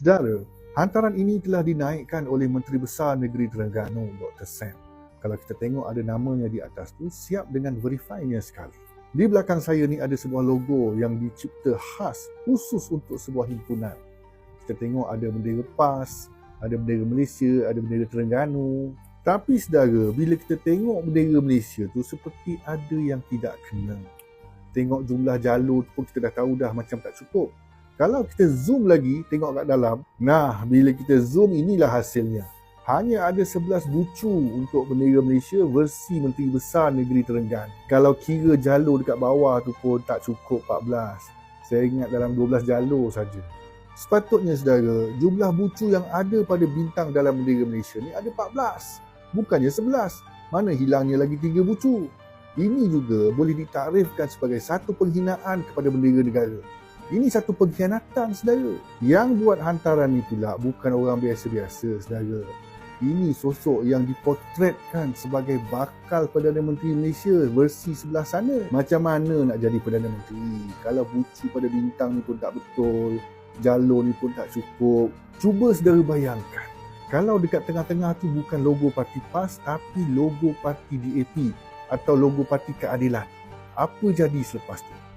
Saudara, hantaran ini telah dinaikkan oleh Menteri Besar Negeri Terengganu, Dr. Sam. Kalau kita tengok ada namanya di atas tu, siap dengan verify-nya sekali. Di belakang saya ni ada sebuah logo yang dicipta khas khusus untuk sebuah himpunan. Kita tengok ada bendera PAS, ada bendera Malaysia, ada bendera Terengganu. Tapi saudara, bila kita tengok bendera Malaysia tu seperti ada yang tidak kena. Tengok jumlah jalur pun kita dah tahu dah macam tak cukup. Kalau kita zoom lagi, tengok kat dalam. Nah, bila kita zoom, inilah hasilnya. Hanya ada 11 bucu untuk bendera Malaysia versi Menteri Besar Negeri Terengganu. Kalau kira jalur dekat bawah tu pun tak cukup 14. Saya ingat dalam 12 jalur saja. Sepatutnya saudara, jumlah bucu yang ada pada bintang dalam bendera Malaysia ni ada 14. Bukannya 11. Mana hilangnya lagi 3 bucu. Ini juga boleh ditarifkan sebagai satu penghinaan kepada bendera negara. Ini satu pengkhianatan saudara. Yang buat hantaran ni pula bukan orang biasa-biasa saudara. Ini sosok yang dipotretkan sebagai bakal Perdana Menteri Malaysia versi sebelah sana. Macam mana nak jadi Perdana Menteri? Kalau bucu pada bintang ni pun tak betul, jalur ni pun tak cukup. Cuba saudara bayangkan. Kalau dekat tengah-tengah tu bukan logo parti PAS tapi logo parti DAP atau logo parti keadilan. Apa jadi selepas tu?